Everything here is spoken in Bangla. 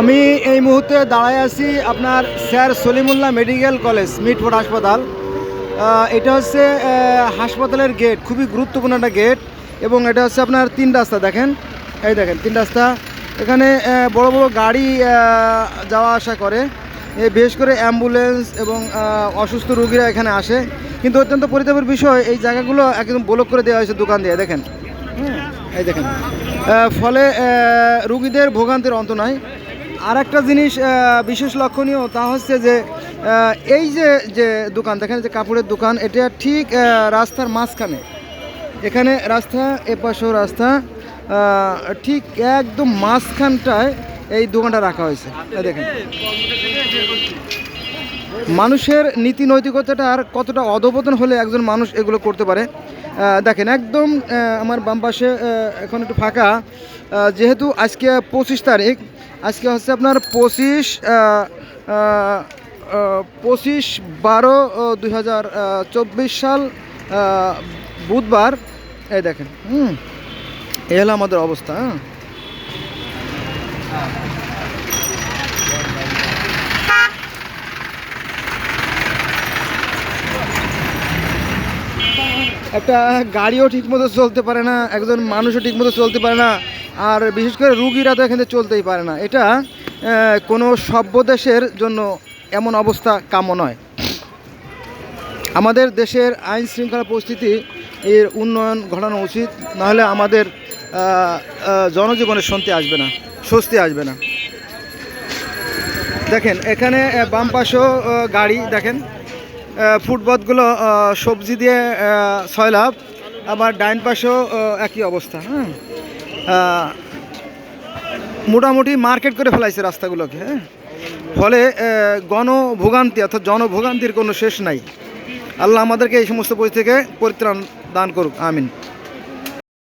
আমি এই মুহূর্তে দাঁড়ায় আছি আপনার sir Salimullah medical college Mitford হাসপাতাল। এটা হচ্ছে হাসপাতালের গেট, খুবই গুরুত্বপূর্ণ একটা গেট এবং এটা হচ্ছে আপনার তিন রাস্তা, দেখেন। এই দেখেন, তিন রাস্তা। এখানে বড় বড় গাড়ি যাওয়া আসা করে। বিশেষ করে অ্যাম্বুলেন্স এবং অসুস্থ রুগীরা এখানে আসে। কিন্তু অত্যন্ত পরিতাপের বিষয়, এই জায়গাগুলো একদম ব্লক করে দেওয়া হয়েছে দোকান দিয়ে, দেখেন। এই দেখেন। ফলে রুগীদের ভোগান্তির অন্ত নাই আর একটা জিনিস বিশেষ লক্ষণীয় তা হচ্ছে যে এই যে যে দোকান, দেখেন যে কাপড়ের দোকান, এটা ঠিক রাস্তার মাঝখানে। এখানে রাস্তা এপাশেও রাস্তা ঠিক একদম মাঝখানটায় এই দোকানটা রাখা হয়েছে। দেখেন। মানুষের নীতি নৈতিকতাটা আর কতটা অধপতন হলে একজন মানুষ এগুলো করতে পারে? দেখেন, একদম আমার বাম পাশে এখন একটু ফাঁকা। যেহেতু আজকে পঁচিশ তারিখ, আজকে হচ্ছে আপনার পঁচিশ পঁচিশ বারো দুই সাল বুধবার। এই দেখেন, হুম, এই হলো আমাদের অবস্থা হ্যাঁ। একটা গাড়িও ঠিকমতো চলতে পারে না একজন মানুষও ঠিকমতো চলতে পারে না আর বিশেষ করে রুগীরা তো এখানে চলতেই পারে না। এটা কোনো সভ্য দেশের জন্য এমন অবস্থা কাম্য নয়। আমাদের দেশের আইন শৃঙ্খলা পরিস্থিতি এর উন্নয়ন ঘটানো উচিত নাহলে আমাদের আহ, আহ, জনজীবনে শান্তি আসবে না স্বস্তি আসবে না। দেখেন এখানে বাম পাশেও গাড়ি দেখেন। ফুটপাথগুলো সবজি দিয়ে লাভ। আবার ডাইন পাশেও একই অবস্থা হ্যাঁ? মোটামুটি মার্কেট করে ফেলাইছে রাস্তাগুলোকে হ্যাঁ? ফলে গণভোগান্তি অর্থাৎ জনভোগান্তির কোনো শেষ নাই। আল্লাহ আমাদেরকে এই সমস্ত বই থেকে পরিত্রাণ দান করুক, আমিন।